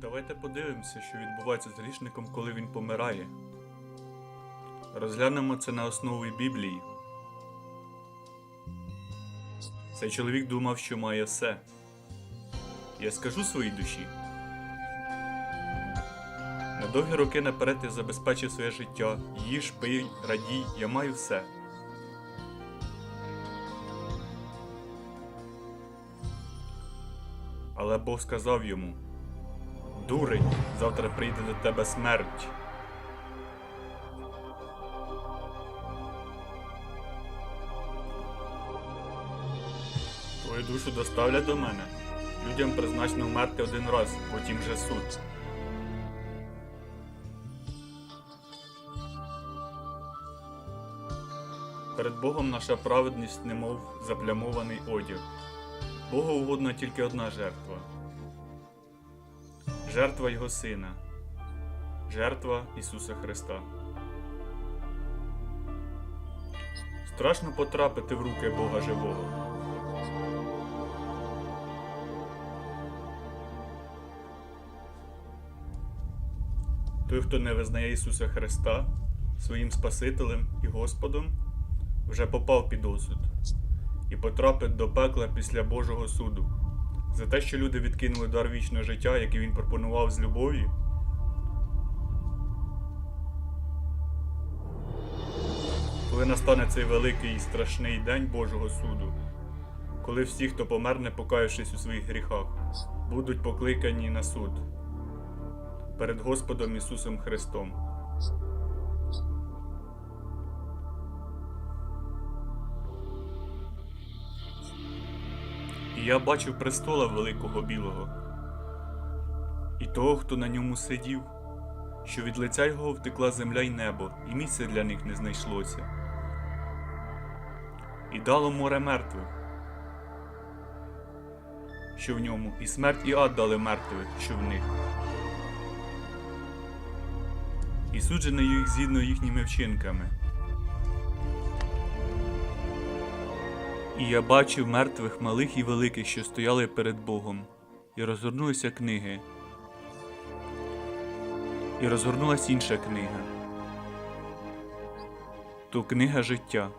Давайте подивимося, що відбувається з грішником, коли він помирає. Розглянемо це на основі Біблії. Цей чоловік думав, що має все. Я скажу своїй душі. На довгі роки наперед я забезпечив своє життя. Їж, пий, радій, я маю все. Але Бог сказав йому: Дурень, завтра прийде до тебе смерть. Твою душу доставлять до мене. Людям призначено вмерти один раз, потім же суд. Перед Богом наша праведність, немов заплямований одяг. Богу угодна тільки одна жертва. Жертва Його Сина. Жертва Ісуса Христа. Страшно потрапити в руки Бога Живого. Той, хто не визнає Ісуса Христа своїм Спасителем і Господом, вже попав під осуд і потрапить до пекла після Божого суду. За те, що люди відкинули дар вічного життя, який він пропонував з любові. Коли настане цей великий і страшний день Божого суду, коли всі, хто помер, не покаявшись у своїх гріхах, будуть покликані на суд перед Господом Ісусом Христом. І я бачив престола великого білого, і того, хто на ньому сидів, що від лиця його втекла земля й небо, і місця для них не знайшлося. І дало море мертвих, що в ньому, і смерть і ад дали мертвих, що в них. І суджено їх згідно їхніми вчинками. І я бачив мертвих малих і великих, що стояли перед Богом, і розгорнулися книги. І розгорнулась інша книга. То книга життя.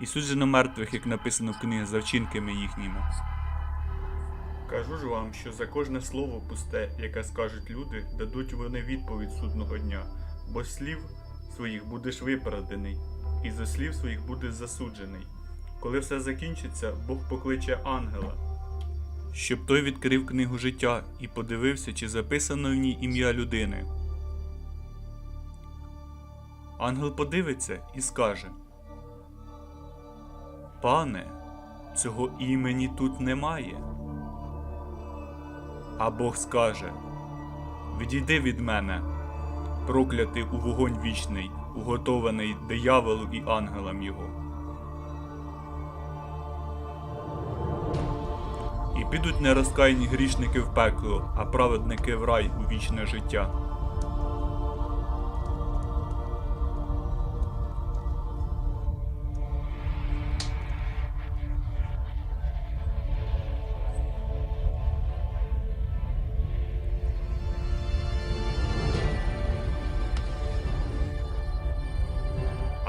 І суджено мертвих, як написано в книгах за вчинками їхніми. Кажу ж вам, що за кожне слово пусте, яке скажуть люди, дадуть вони відповідь судного дня, бо слів своїх будеш виправданий, і за слів своїх будеш засуджений. Коли все закінчиться, Бог покличе ангела, щоб той відкрив книгу життя і подивився, чи записано в ній ім'я людини. Ангел подивиться і скаже: Пане, цього імені тут немає. А Бог скаже: Відійди від мене, проклятий у вогонь вічний, уготований дияволу і ангелам його. І підуть нерозкаяні грішники в пекло, а праведники в рай у вічне життя.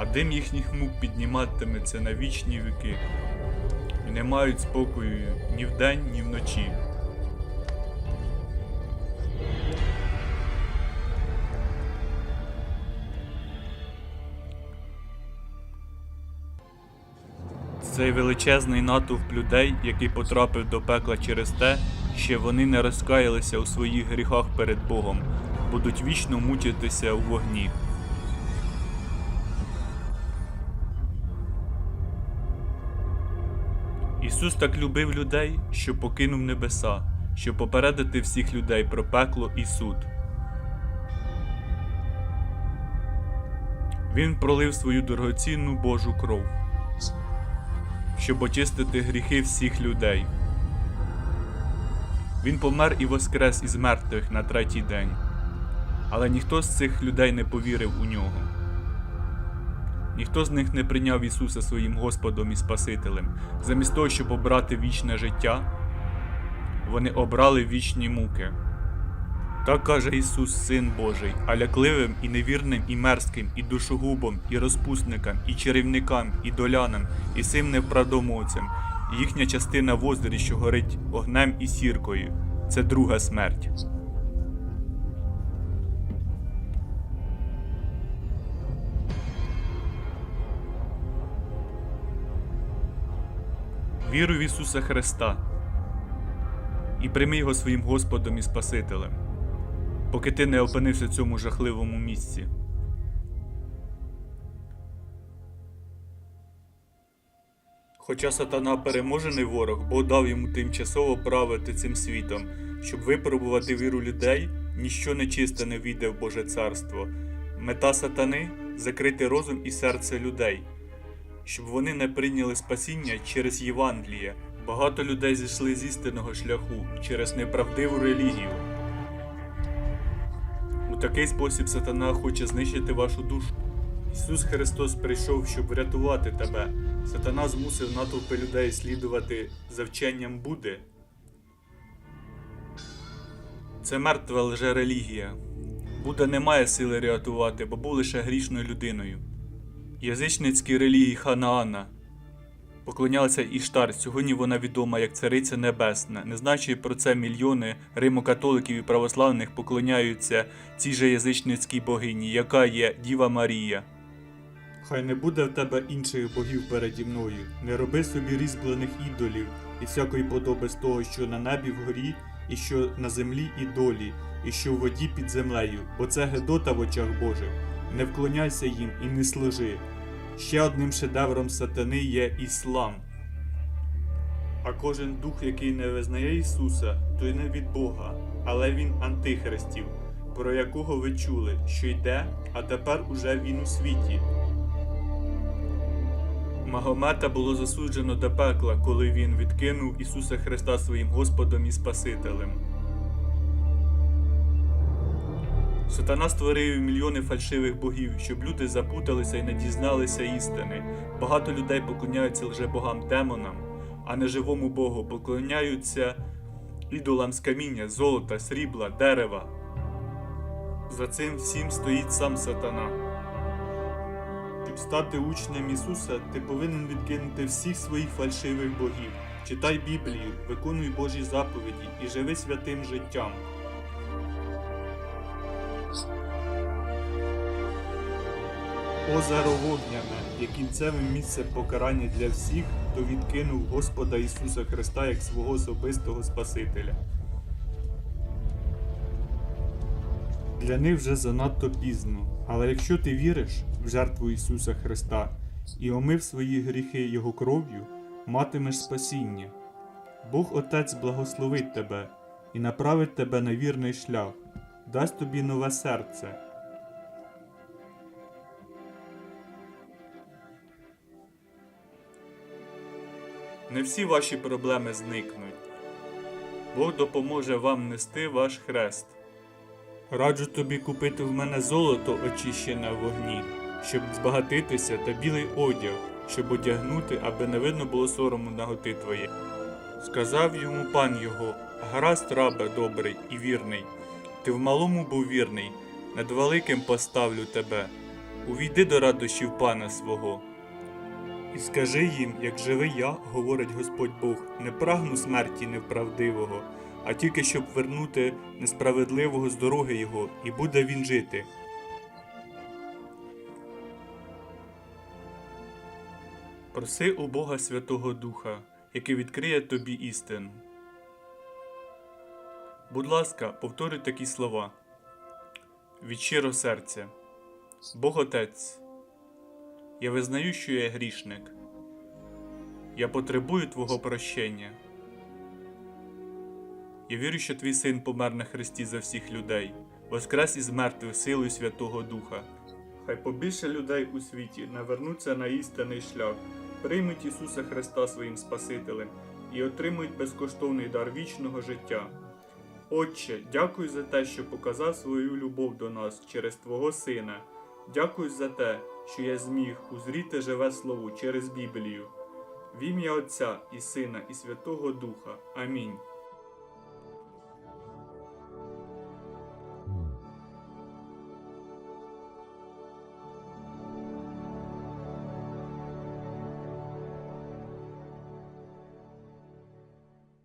А дим їхніх мук підніматиметься на вічні віки, і не мають спокою ні вдень, ні вночі. Цей величезний натовп людей, який потрапив до пекла через те, що вони не розкаялися у своїх гріхах перед Богом, будуть вічно мучитися у вогні. Ісус так любив людей, що покинув небеса, щоб попередити всіх людей про пекло і суд. Він пролив свою дорогоцінну Божу кров, щоб очистити гріхи всіх людей. Він помер і воскрес із мертвих на третій день, але ніхто з цих людей не повірив у нього. Ніхто з них не прийняв Ісуса своїм Господом і Спасителем. Замість того, щоб обрати вічне життя, вони обрали вічні муки. Так каже Ісус, Син Божий, а лякливим і невірним, і мерзким, і душогубом, і розпусникам, і чарівникам, і долянам, і сим неправдомовцям. Їхня частина в озері, що горить огнем і сіркою. Це друга смерть. Віру в Ісуса Христа і прийми Його своїм Господом і Спасителем, поки ти не опинився в цьому жахливому місці. Хоча сатана переможений ворог, Бог дав йому тимчасово правити цим світом, щоб випробувати віру людей, ніщо нечисте не війде в Боже царство. Мета сатани закрити розум і серце людей, щоб вони не прийняли спасіння через Євангеліє. Багато людей зійшли з істинного шляху через неправдиву релігію. У такий спосіб сатана хоче знищити вашу душу. Ісус Христос прийшов, щоб врятувати тебе. Сатана змусив натовпи людей слідувати за вченням Будди. Це мертва лжерелігія. Будда не має сили рятувати, бо був лише грішною людиною. Язичницькі релігії Ханаана поклонялися Іштар. Сьогодні вона відома як Цариця Небесна. Не знаючи про це мільйони римокатоликів і православних поклоняються цій же язичницькій богині, яка є Діва Марія. Хай не буде в тебе інших богів переді мною. Не роби собі різьблених ідолів і всякої подоби з того, що на небі вгорі, і що на землі і долі, і що в воді під землею, бо це гедота в очах Божих. Не вклоняйся їм і не служи. Ще одним шедевром сатани є іслам. А кожен дух, який не визнає Ісуса, той не від Бога, але він антихристів, про якого ви чули, що йде, а тепер уже він у світі. Магомета було засуджено до пекла, коли він відкинув Ісуса Христа своїм Господом і Спасителем. Сатана створив мільйони фальшивих богів, щоб люди запуталися і не дізналися істини. Багато людей поклоняються лжебогам демонам, а не живому Богу поклоняються ідолам з каміння, золота, срібла, дерева. За цим всім стоїть сам сатана. Щоб стати учнем Ісуса, ти повинен відкинути всіх своїх фальшивих богів. Читай Біблію, виконуй Божі заповіді і живи святим життям. Озеро Вогняне є кінцевим місцем покарання для всіх, хто відкинув Господа Ісуса Христа як свого особистого Спасителя. Для них вже занадто пізно, але якщо ти віриш в жертву Ісуса Христа і омив свої гріхи Його кров'ю, матимеш спасіння. Бог Отець благословить тебе і направить тебе на вірний шлях, дасть тобі нове серце. Не всі ваші проблеми зникнуть. Бог допоможе вам нести ваш хрест. Раджу тобі купити в мене золото, очищене в вогні, щоб збагатитися та білий одяг, щоб одягнути, аби не видно було сорому наготи твоє. Сказав йому пан його: Гаразд, рабе добрий і вірний. Ти в малому був вірний, над великим поставлю тебе. Увійди до радощів пана свого. І скажи їм, як живий я, говорить Господь Бог, не прагну смерті неправдивого, а тільки щоб вернути несправедливого з дороги його, і буде він жити. Проси у Бога Святого Духа, який відкриє тобі істину. Будь ласка, повторюй такі слова. Від щиро серця. Бог Отець. Я визнаю, що я грішник. Я потребую Твого прощення. Я вірю, що твій син помер на хресті за всіх людей, воскрес із мертвих силою Святого Духа. Хай побільше людей у світі навернуться на істинний шлях, приймуть Ісуса Христа своїм Спасителем і отримують безкоштовний дар вічного життя. Отче, дякую за те, що показав свою любов до нас через Твого Сина. Дякую за те, що я зміг узріти живе слово через Біблію. В ім'я Отця і Сина і Святого Духа. Амінь.